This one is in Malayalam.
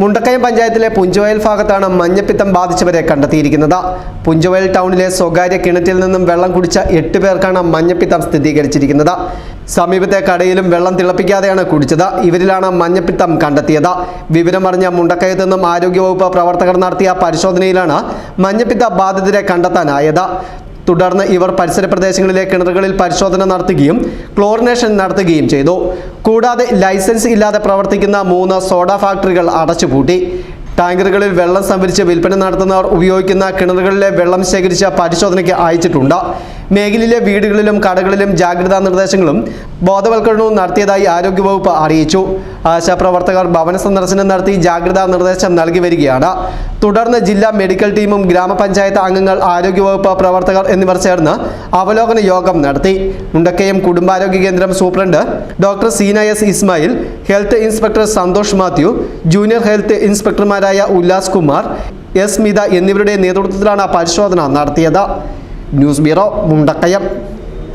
മുണ്ടക്കയം പഞ്ചായത്തിലെ പുഞ്ചവയൽ ഭാഗത്താണ് മഞ്ഞപ്പിത്തം ബാധിച്ചവരെ കണ്ടെത്തിയിരിക്കുന്നത്. പുഞ്ചവയൽ ടൗണിലെ സ്വകാര്യ കിണറ്റിൽ നിന്നും വെള്ളം കുടിച്ച എട്ട് പേർക്കാണ് മഞ്ഞപ്പിത്തം സ്ഥിരീകരിച്ചിരിക്കുന്നത്. സമീപത്തെ കടയിലും വെള്ളം തിളപ്പിക്കാതെയാണ് കുടിച്ചത്. ഇവരിലാണ് മഞ്ഞപ്പിത്തം കണ്ടെത്തിയത്. വിവരമറിഞ്ഞ മുണ്ടക്കയത്ത് നിന്നും ആരോഗ്യവകുപ്പ് പ്രവർത്തകർ നടത്തിയ പരിശോധനയിലാണ് മഞ്ഞപ്പിത്ത ബാധിതരെ കണ്ടെത്താനായത്. തുടർന്ന് ഇവർ പരിസര പ്രദേശങ്ങളിലെ കിണറുകളിൽ പരിശോധന നടത്തുകയും ക്ലോറിനേഷൻ നടത്തുകയും ചെയ്തു. കൂടാതെ ലൈസൻസ് ഇല്ലാതെ പ്രവർത്തിക്കുന്ന മൂന്ന് സോഡ ഫാക്ടറികൾ അടച്ചുപൂട്ടി. ടാങ്കറുകളിൽ വെള്ളം സംഭരിച്ച് വിൽപ്പന നടത്തുന്നവർ ഉപയോഗിക്കുന്ന കിണറുകളിലെ വെള്ളം ശേഖരിച്ച പരിശോധനയ്ക്ക് അയച്ചിട്ടുണ്ട്. മേഖലയിലെ വീടുകളിലും കടകളിലും ജാഗ്രതാ നിർദ്ദേശങ്ങളും ബോധവൽക്കരണവും നടത്തിയതായി ആരോഗ്യവകുപ്പ് അറിയിച്ചു. ആശാപ്രവർത്തകർ ഭവന സന്ദർശനം നടത്തി ജാഗ്രതാ നിർദ്ദേശം നൽകി വരികയാണ്. തുടർന്ന് ജില്ലാ മെഡിക്കൽ ടീമും ഗ്രാമപഞ്ചായത്ത് അംഗങ്ങൾ ആരോഗ്യവകുപ്പ് പ്രവർത്തകർ എന്നിവർ ചേർന്ന് അവലോകന യോഗം നടത്തി. മുണ്ടക്കയം കുടുംബാരോഗ്യ കേന്ദ്രം superintendent doctor Seena S Ismail health inspector Santhosh Mathew junior health ഇൻസ്പെക്ടർമാരായ Ullas Kumar S Mitha എന്നിവരുടെ നേതൃത്വത്തിലാണ് പരിശോധന നടത്തിയത്. News bureau Mundakayam